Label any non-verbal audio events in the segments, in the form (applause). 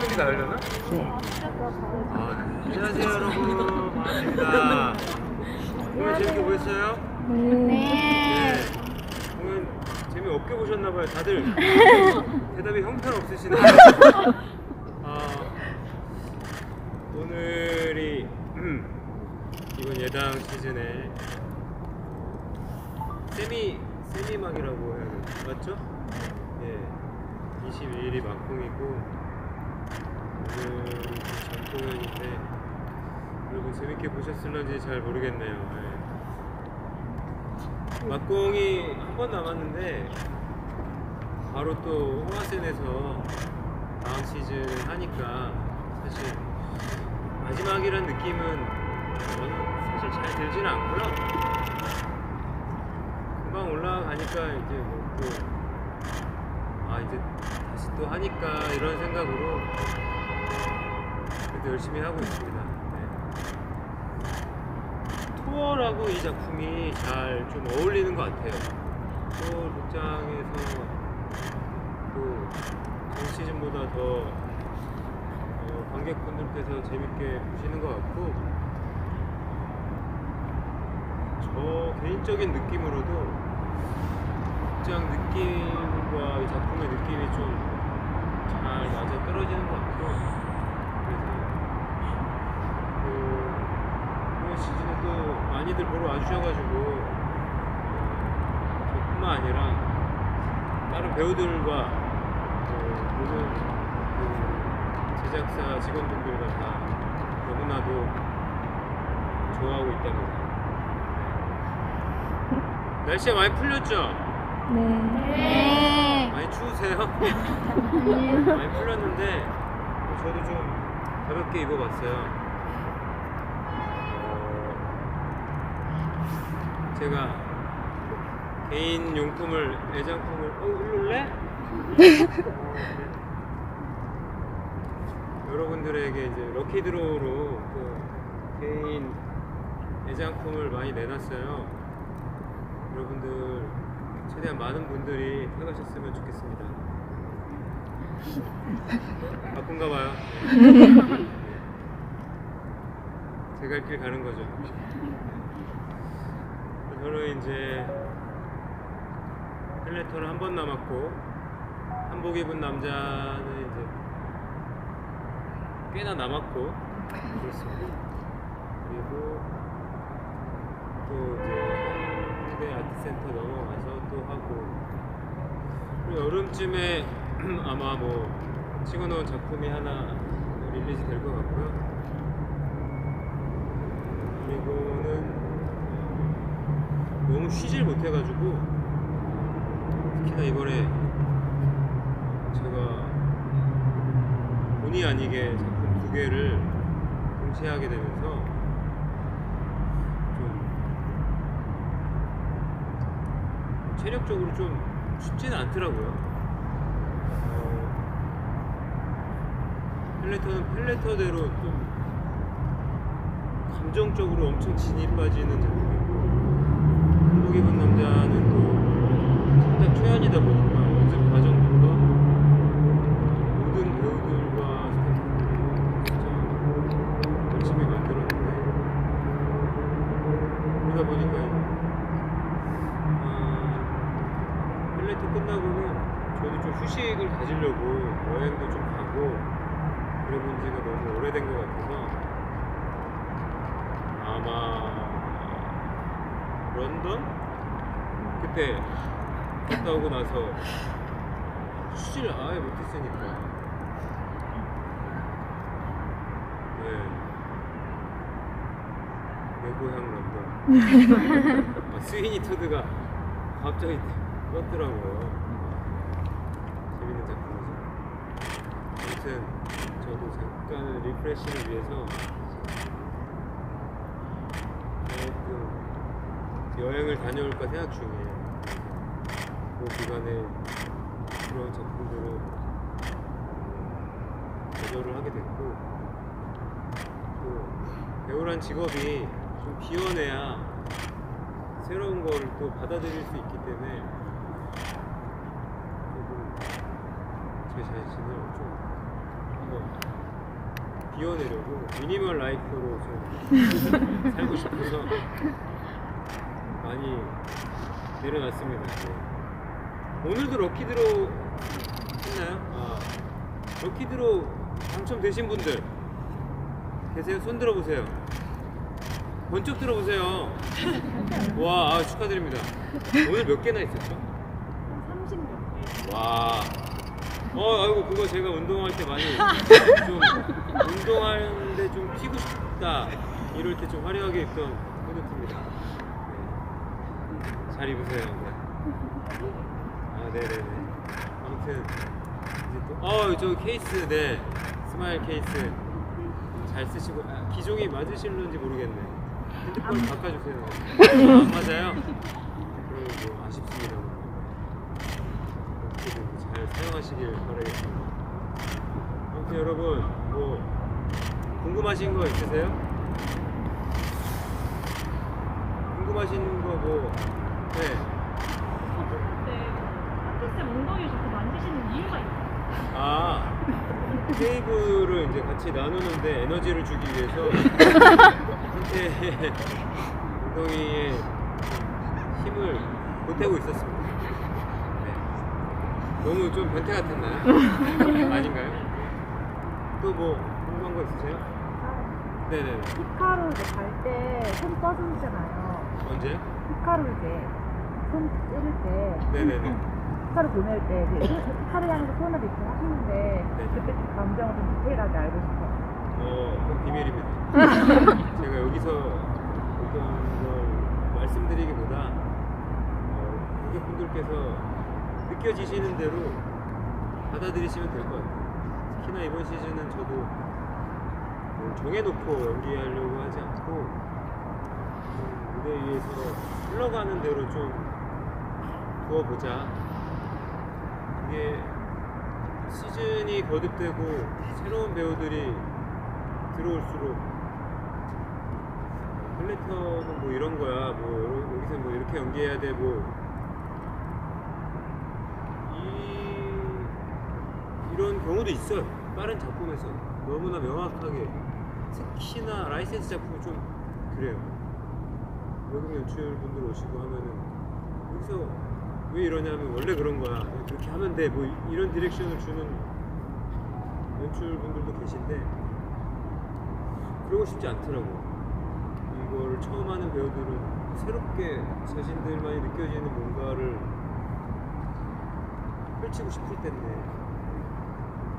하는 게 나으려나? 네. 아, 안녕하세요 여러분 반갑습니다. 오늘 재밌게 보셨어요? 네. 오늘 재미없게 보셨나봐요. 다들 (laughs) 대답이 형편없으시네요. (laughs) 아, 오늘이 (clears throat) 이번 예당 시즌에 세미 세미막이라고 해야 되나? 맞죠? 예, 22일이 막공이고 오늘 전공연인데 여러분 재밌게 보셨을런지 잘 모르겠네요. 예. 막공이 한 번 남았는데 바로 또 호화센에서 다음 시즌 하니까 사실 마지막이란 느낌은 저는 사실 잘 들지는 않고요. 금방 올라가니까 이제 뭐또 아 이제 다시 또 하니까 이런 생각으로 그래도 열심히 하고 있습니다. 네. 투어라고 이 작품이 잘 좀 어울리는 것 같아요. 투어 극장에서 또전 시즌보다 더 어, 관객분들께서 재밌게 보시는 것 같고 저 개인적인 느낌으로도 극장 느낌과 이 작품의 느낌이 좀 잘 맞아 떨어지는 것 같고 그래서 그 이번 시즌에 또 많이들 보러 와주셔가지고 어, 저뿐만 아니라 다른 배우들과 어, 모든 그 제작사 직원분들과 다 너무나도 좋아하고 있답니다. 네. 날씨가 많이 풀렸죠? 네. 많이 추우세요? (laughs) 많이 풀렸는데 저도 좀 가볍게 입어봤어요. 제가 개인 용품을 애장품을 어 일로래? (laughs) 여러분들에게 이제 럭키 드로우로 그 개인 애장품을 많이 내놨어요. 여러분들 최대한 많은 분들이 타가셨으면 좋겠습니다. (laughs) 바쁜가 봐요. (laughs) 제가 할길 가는 거죠. 저는 이제 펠레터는 한 번 남았고 한복 입은 남자는 이제 꽤나 남았고 그렇습니다. 그리고 또 이제 홍대 아트센터 넘어가서 또 하고 그리고 여름쯤에 (clears throat) 아마 뭐 찍어놓은 작품이 하나 릴리즈 될 것 같고요. 그리고는 너무 쉬질 못해가지고 특히나 이번에 제가 본의 아니게 작품 두 개를 동시에 하게 되면서 좀 체력적으로 좀 쉽지는 않더라고요. 어, 펠레터는 펠레터대로 좀 감정적으로 엄청 진이 빠지는 작품이고 한복 입은 남자는 또 상당 초연이다 보니까 연습 과정부터 모든 배우들과 스태프들이 진짜 열심히 만들었는데 그러다 보니까 아, 펠레터 끝나고는 저도 좀 휴식을 가지려고 여행도 좀 가고 그래본 지가 너무 오래된 것 같아서 아마 런던? 그때 나서 휴식을 아예 못했으니까 네. 내 고향 런던 아, 스위니 토드가 갑자기 떴더라고요 재밌는 작품이죠 아무튼 저도 잠깐 리프레시를 위해서 조금 여행을 다녀올까 생각 중이에요. 그 기간에 그런 작품들을 음, 대조를 하게 됐고 또 배우란 직업이 좀 비워내야 새로운 거를 또 받아들일 수 있기 때문에 조금 제 자신을 좀 한번 비워내려고 미니멀 라이프로 좀 (laughs) 살고 싶어서 많이 내려놨습니다. 네. 오늘도 럭키드로 했나요? 아, 럭키드로 당첨되신 분들 계세요? 손 들어보세요. 번쩍 들어보세요. (laughs) 와, 아, 축하드립니다. 오늘 몇 개나 있었죠? 30몇 개. 와. 어, 아이고 그거 제가 운동할 때 많이 (laughs) 좀 운동하는데 좀 튀고 싶다 이럴 때 좀 화려하게 입던 후드티입니다. 네. 잘 입으세요. 네. 아, 네, 네, 네. 아무튼 이제 또, 어, 저 케이스, 네, 스마일 케이스 잘 쓰시고 아, 기종이 맞으실는지 모르겠네. 핸드폰 바꿔주세요. 안 (laughs) 맞아요? 그럼 뭐 아쉽습니다. 어떻게든 잘 사용하시길 바라겠습니다. 아무튼 여러분 뭐 궁금하신 거 있으세요? 궁금하신 거 뭐 네. 네. 한태쌤 엉덩이 좋고 만지시는 이유가 있어요. 아 테이블을 이제 같이 나누는데 에너지를 주기 위해서 한테 엉덩이에 힘을 보태고 있었습니다. 네. 너무 좀 변태 같았나요? 아닌가요? 또 뭐 궁금한 거 있으세요? 네네. 히카루 이제 갈 때 손 떠주잖아요. 언제? 히카루 이제 손 찌를 때 네네네. 히카루 보낼 때 이제 히카루 향해서 손을 이렇게 하시는데 네. 그때 그 감정을 좀 디테일하게 알고 싶어요. 어, 그건 비밀입니다. (laughs) 제가 여기서 어떤 걸 말씀드리기보다 어, 고객분들께서 느껴지시는 대로 받아들이시면 될 것 같아요. 특히나 이번 시즌은 저도 뭐 정해놓고 연기하려고 하지 않고 좀 무대 위에서 흘러가는 대로 좀 두어보자. 이게 시즌이 거듭되고 새로운 배우들이 들어올수록 플래터는 뭐 이런 거야 뭐 여기서 뭐 이렇게 연기해야 돼뭐. 이, 이런 경우도 있어요. 빠른 작품에서 너무나 명확하게. 특히나 라이센스 작품이 좀 그래요. 외국 연출분들 오시고 하면은. 여기서 왜 이러냐면 원래 그런 거야 그렇게 하면 돼 뭐 이런 디렉션을 주는 연출분들도 계신데 그러고 싶지 않더라고. 이걸 처음 하는 배우들은 새롭게 자신들만이 느껴지는 뭔가를 펼치고 싶을 텐데.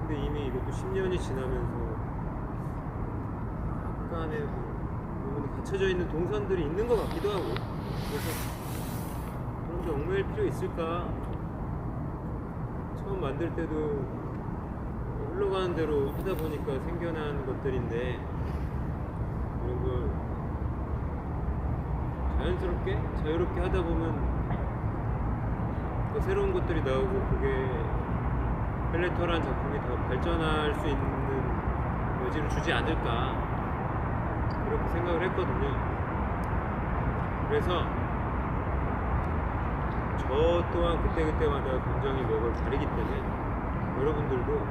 근데 이미 이것도 10년이 지나면서 약간의 뭐 부분이 갖춰져 있는 동선들이 있는 것 같기도 하고. 그래서 그런데 얽매일 필요 있을까? 처음 만들 때도 흘러가는 대로 하다 보니까 생겨난 것들인데 이런 걸 자연스럽게 자유롭게 하다 보면 또 새로운 것들이 나오고 그게 펠레터란 작품이 더 발전할 수 있는 여지를 주지 않을까 그렇게 생각을 했거든요. 그래서 저 또한 그때그때마다 감정이 맥을 가리기 때문에 여러분들도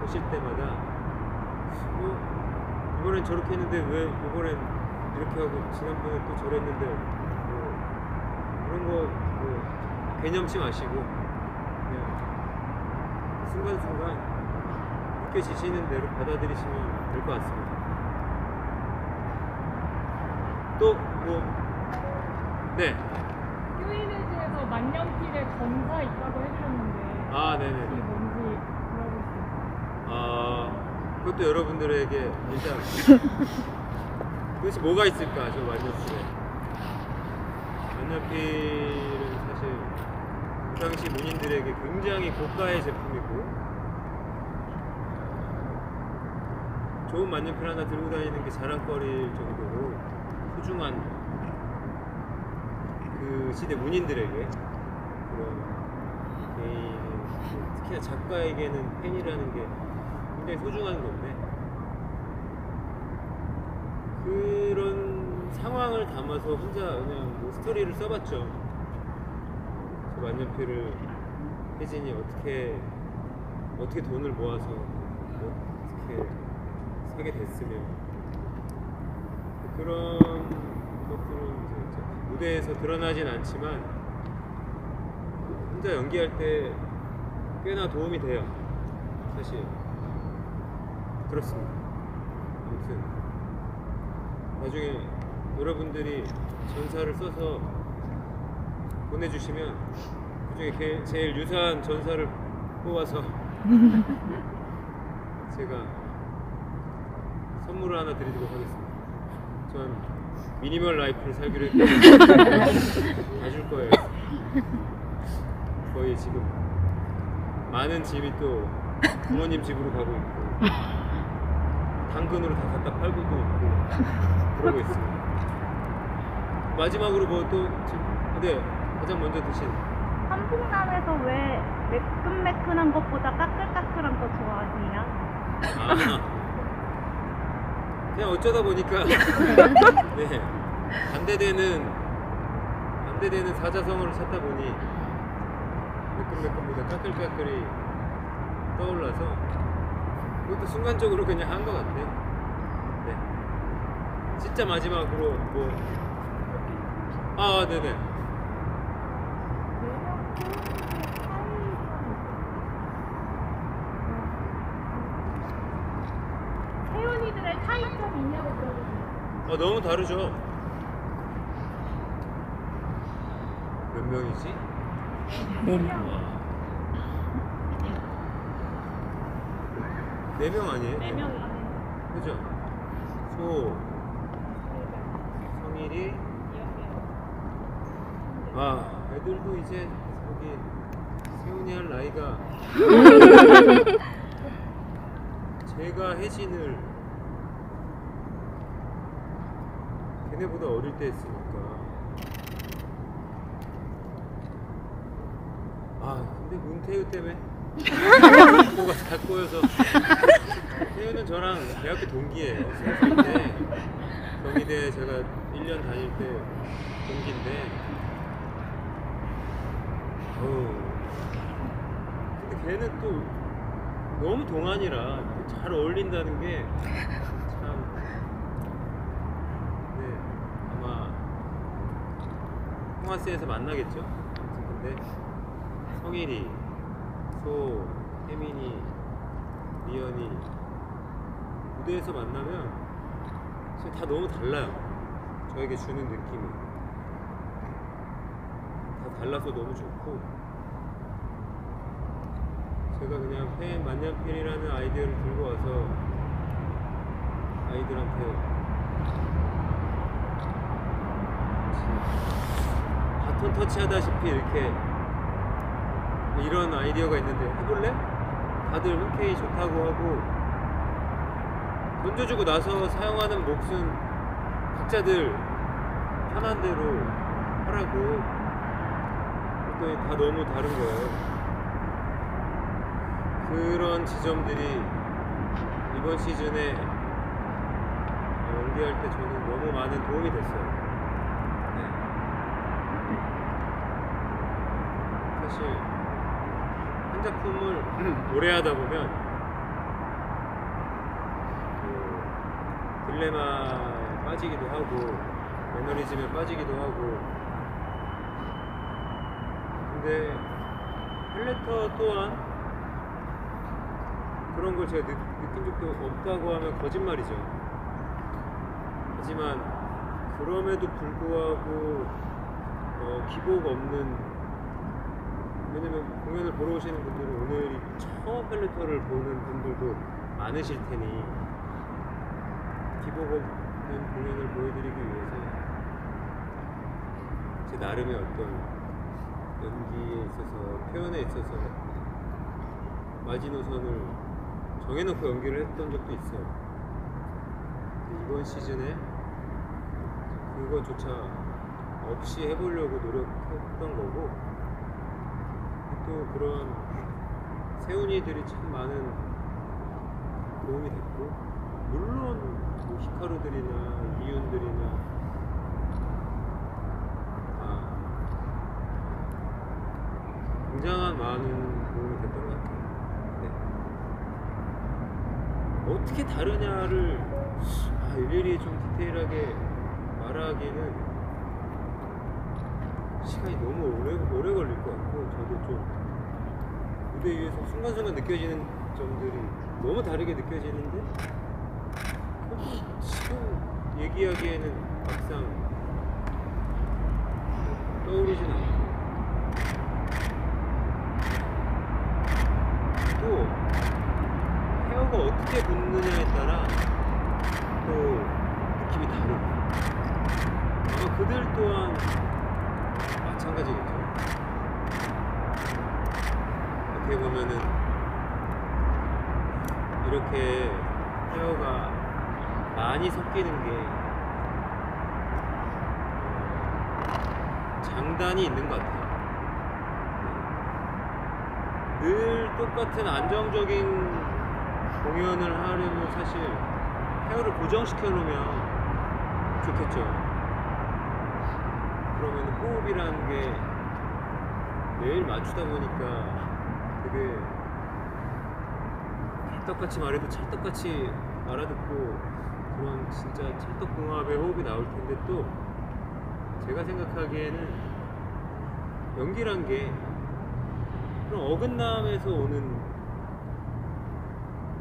보실 때마다 어, 이번엔 저렇게 했는데 왜 이번엔 이렇게 하고 지난번에 또 저랬는데 뭐 그런 거 뭐 개념치 마시고 그냥 순간순간 느껴지시는 대로 받아들이시면 될 것 같습니다. 또뭐 네. 큐이네즈에서 만년필에 검사 있다고 해주셨는데 아, 그게 네네. 뭔지 물어볼 수 있어요. 아, 그것도 여러분들에게 일단 (laughs) 도대체 뭐가 있을까, 저 만년필에. 만년필은 사실 그 당시 문인들에게 굉장히 고가의 제품이고 좋은 만년필 하나 들고 다니는 게 자랑거리일 정도로 소중한 그 시대 문인들에게 그런 개인 특히나 작가에게는 펜이라는 게 굉장히 소중한 건데 그런 상황을 담아서 혼자 그냥 뭐 스토리를 써봤죠. 그 만년필을 혜진이 어떻게 어떻게 돈을 모아서 어떻게 하게 됐으면 그런 것들은 이제 무대에서 드러나진 않지만 혼자 연기할 때 꽤나 도움이 돼요. 사실 그렇습니다. 아무튼 나중에 여러분들이 전사를 써서 보내주시면 그중에 게- 제일 유사한 전사를 뽑아서 (laughs) 제가 선물을 하나 드리도록 하겠습니다. 전 미니멀 라이프를 살기로 했기 때문에 다줄 거예요. 거의 지금 많은 짐이 또 부모님 집으로 가고 있고 당근으로 다 갖다 팔고도 있고 그러고 있습니다. 마지막으로 뭐또 근데 가장 먼저 드신 한풍남에서 왜 매끈매끈한 것보다 까끌까끌한 거 좋아하세요? 아 그냥 어쩌다 보니까 (laughs) 네 반대되는 반대되는 사자성어를 찾다 보니 매끈매끈보다 까끌까끌이 떠올라서 그것도 순간적으로 그냥 한 것 같아. 네. 진짜 마지막으로 뭐 아, 네네. 태연이들의 차이점이 있냐고 물 어, 너무 다르죠? 몇 명이지? 네 명. 네 명 아니에요? 네 명이 그죠? 소, 성일이, 아, 애들도 이제 저기 세훈이 할 나이가 (laughs) 제가 혜진을 걔네보다 어릴 때 했으니까. 아 근데 문태우 때문에? 뭐가 다 꼬여서. 태우는 저랑 대학교 동기예요. 때 경희대 제가 1년 다닐 때 동기인데. 어우. 근데 걔는 또 너무 동안이라 잘 어울린다는 게 참 네, 아마 통화스에서 만나겠죠? 아무튼 근데 성일이 소, 혜민이, 미연이 무대에서 만나면 진짜 다 너무 달라요. 저에게 주는 느낌이. 다 달라서 너무 좋고. 제가 그냥 팬 만년필이라는 아이디어를 들고 와서 아이들한테 바 톤 터치하다시피 이렇게 이런 아이디어가 있는데 해볼래? 다들 흔쾌히 좋다고 하고 던져주고 나서 사용하는 몫은 각자들 편한 대로 하라고 그랬더니 다 너무 다른 거예요. 그런 지점들이 이번 시즌에 연기할 때 저는 너무 많은 도움이 됐어요. 네. 사실 한 작품을 오래 하다 보면 그 딜레마에 빠지기도 하고 매너리즘에 빠지기도 하고. 근데 헬레터 또한 그런 걸 제가 느, 느낀 적도 없다고 하면 거짓말이죠. 하지만 그럼에도 불구하고 어, 기복 없는 왜냐면 공연을 보러 오시는 분들은 오늘이 처음 펠레터를 보는 분들도 많으실 테니 기복 없는 공연을 보여드리기 위해서 제 나름의 어떤 연기에 있어서 표현에 있어서 마지노선을 정해놓고 연기를 했던 적도 있어요. 이번 시즌에 그거조차 없이 해보려고 노력했던 거고 또 그런 세훈이들이 참 많은 도움이 됐고 물론 뭐 히카루들이나 이윤들이나 아, 굉장한 많은 도움이 됐던 것 같아요. 네. 어떻게 다르냐를 아, 일일이 좀 디테일하게 말하기는 시간이 너무 오래, 오래 걸릴 것 같고 저도 좀 무대 위에서 순간순간 느껴지는 점들이 너무 다르게 느껴지는데 지금 얘기하기에는 막상 떠오르진 않고. 또 헤어가 어떻게 붙느냐에 따라 또 느낌이 다르고. 아마 그들 또한 마찬가지겠죠 어떻게 보면은 이렇게 헤어가 많이 섞이는 게 어, 장단이 있는 것 같아요 네. 늘 똑같은 안정적인 공연을 하려면 사실 헤어를 고정시켜 놓으면 좋겠죠. 그러면 호흡이라는 게 매일 맞추다 보니까 되게 찰떡같이 말해도 찰떡같이 알아듣고 그런 진짜 찰떡궁합의 호흡이 나올 텐데 또 제가 생각하기에는 연기란 게 그런 어긋남에서 오는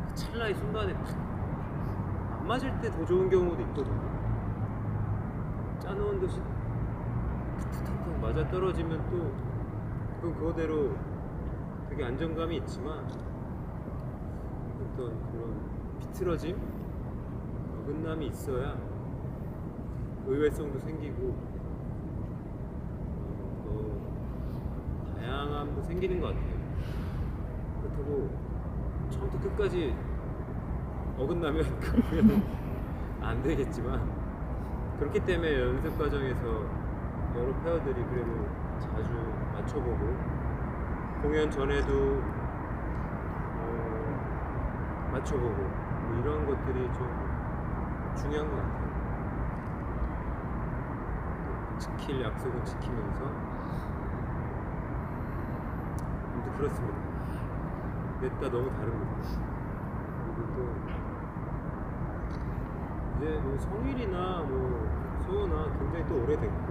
그 찰나의 순간에 탁안 맞을 때 더 좋은 경우도 있거든요. 짜놓은 듯이 탁탁탁 맞아 떨어지면 또 그건 그거대로 되게 안정감이 있지만 어떤 그런 비틀어짐, 어긋남이 있어야 의외성도 생기고 어, 더 다양함도 생기는 것 같아요. 그렇다고 처음부터 끝까지 어긋나면 (laughs) 그러면 안 되겠지만 그렇기 때문에 연습 과정에서 여러 페어들이 그래도 자주 맞춰보고 공연 전에도 어, 맞춰보고 뭐 이런 것들이 좀 중요한 것 같아요. 지킬 약속은 지키면서 아무튼 그렇습니다. 냈다 너무 다릅니다. 그리고 또 이제 뭐 성일이나 뭐 소호나 굉장히 또 오래됐고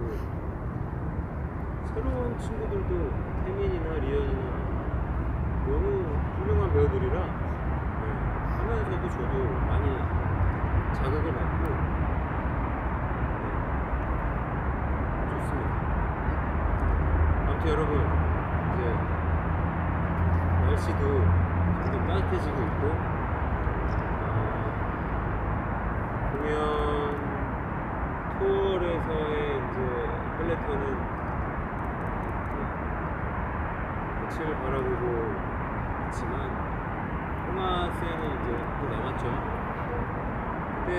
새로운 친구들도 태민이나 리언이나 너무 훌륭한 배우들이라 네, 하면서도 저도 많이 자극을 받고 네, 좋습니다. 아무튼 여러분 이제 날씨도 점점 따뜻해지고 있고 어, 공연 투어에서의 이제 펠레톤은 끝을 바라보고 있지만 홍화센이 이제 또 남았죠. 근데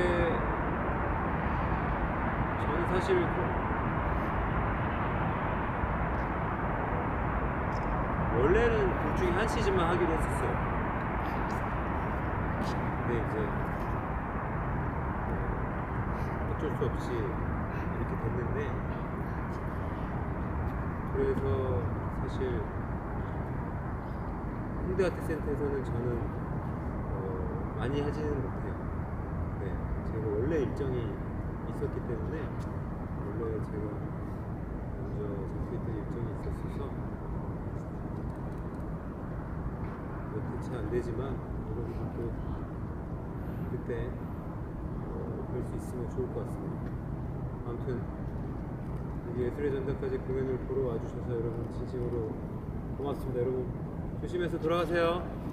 저는 사실 그 원래는 둘 중에 한 시즌만 하기로 했었어요. 근데 이제 어, 어쩔 수 없이 이렇게 됐는데 그래서 사실 홍대 아트센터에서는 저는 어, 많이 하지는 못해요. 네, 제가 원래 일정이 있었기 때문에 원래 제가 먼저 잡혀있던 일정이 있었어서 뭐 대체 안 되지만 여러분들도 그때 어, 볼수 있으면 좋을 것 같습니다. 아무튼 여기 예술의 전당까지 공연을 보러 와주셔서 여러분 진심으로 고맙습니다. 여러분 조심해서 돌아가세요.